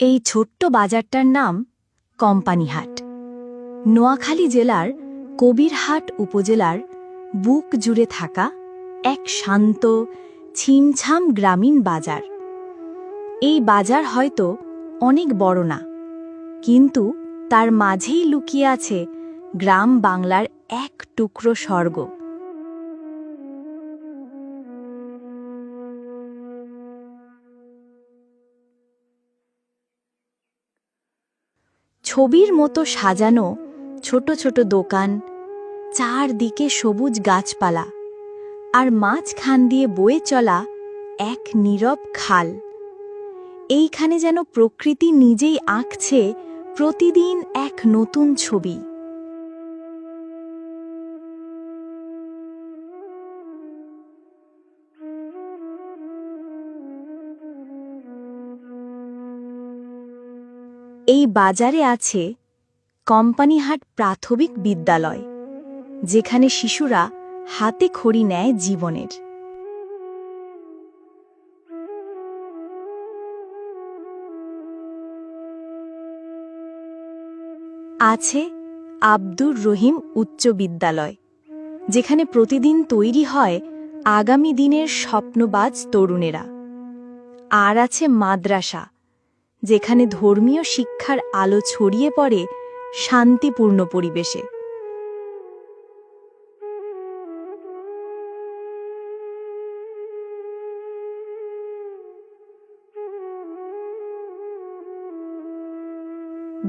এই ছোট্ট বাজারটার নাম কোম্পানিহাট। নোয়াখালী জেলার কবিরহাট উপজেলার বুক জুড়ে থাকা এক শান্ত, ছিমছাম গ্রামীণ বাজার। এই বাজার হয়তো অনেক বড় না, কিন্তু তার মাঝেই লুকিয়ে আছে গ্রাম বাংলার এক টুকরো স্বর্গ। ছবির মতো সাজানো ছোট ছোট দোকান, চারদিকে সবুজ গাছপালা আর মাঝখান দিয়ে বয়ে চলা এক নীরব খাল। এইখানে যেন প্রকৃতি নিজেই আঁকছে প্রতিদিন এক নতুন ছবি। এই বাজারে আছে কোম্পানিহাট প্রাথমিক বিদ্যালয়, যেখানে শিশুরা হাতে খড়ি নেয় জীবনের। আছে আব্দুর রহিম উচ্চ বিদ্যালয়, যেখানে প্রতিদিন তৈরি হয় আগামী দিনের স্বপ্নবাজ তরুণেরা। আর আছে মাদ্রাসা যেখানে ধর্মীয় শিক্ষার আলো ছড়িয়ে পড়ে শান্তিপূর্ণ পরিবেশে।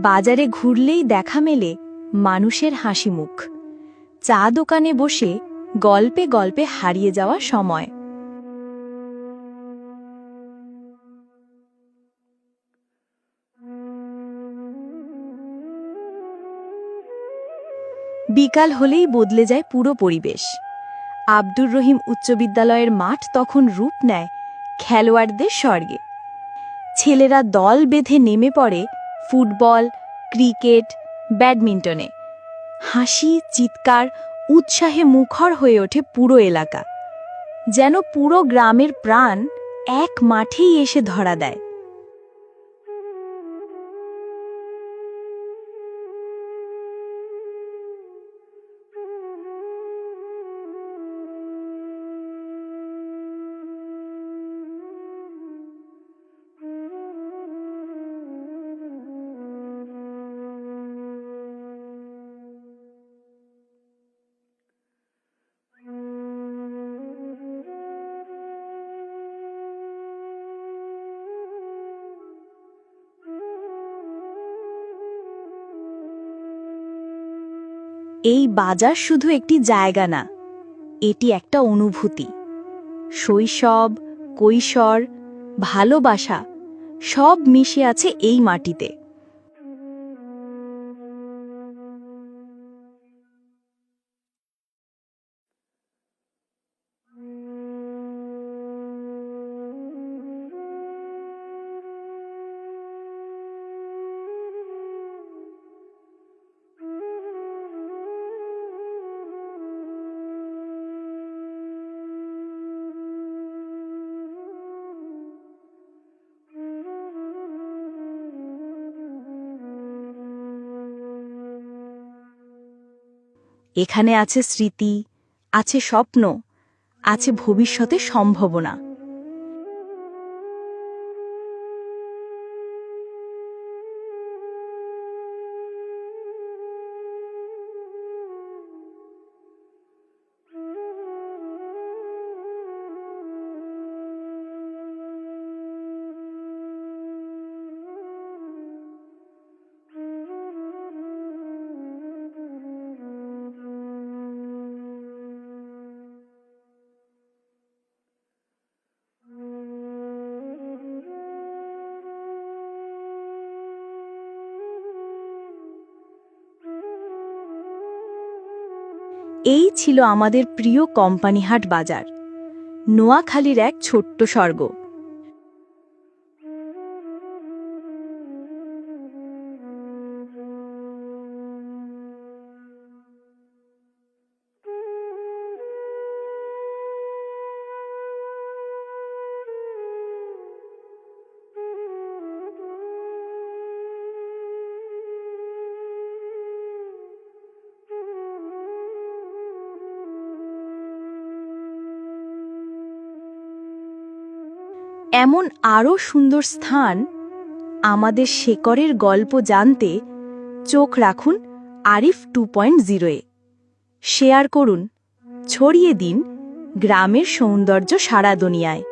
বাজারে ঘুরলেই দেখা মেলে মানুষের হাসি মুখ চা দোকানে বসে গল্পে গল্পে হারিয়ে যাওয়া সময়। বিকাল হলেই বদলে যায় পুরো পরিবেশ। আব্দুর রহিম উচ্চ বিদ্যালয়ের মাঠ তখন রূপ নেয় খেলোয়াড়দের স্বর্গে। ছেলেরা দল বেঁধে নেমে পড়ে ফুটবল, ক্রিকেট, ব্যাডমিন্টনে। হাসি, চিৎকার, উৎসাহে মুখর হয়ে ওঠে পুরো এলাকা। যেন পুরো গ্রামের প্রাণ এক মাঠেই এসে ধরা দেয়। এই বাজার শুধু একটি জায়গা না, এটি একটা অনুভূতি। শৈশব, কৈশোর, ভালোবাসা, সব মিশে আছে এই মাটিতে। এখানে আছে স্মৃতি আছে স্বপ্ন আছে ভবিষ্যতে সম্ভাবনা। এই ছিল আমাদের প্রিয় কোম্পানিহাট বাজার। নোয়াখালীর এক ছোট্ট স্বর্গ। এমন আরও সুন্দর স্থান আমাদের শেকরের গল্প জানতে চোখ রাখুন আরিফ টু পয়েন্ট জিরোয়ে শেয়ার করুন, ছড়িয়ে দিন গ্রামের সৌন্দর্য সারা দুনিয়ায়।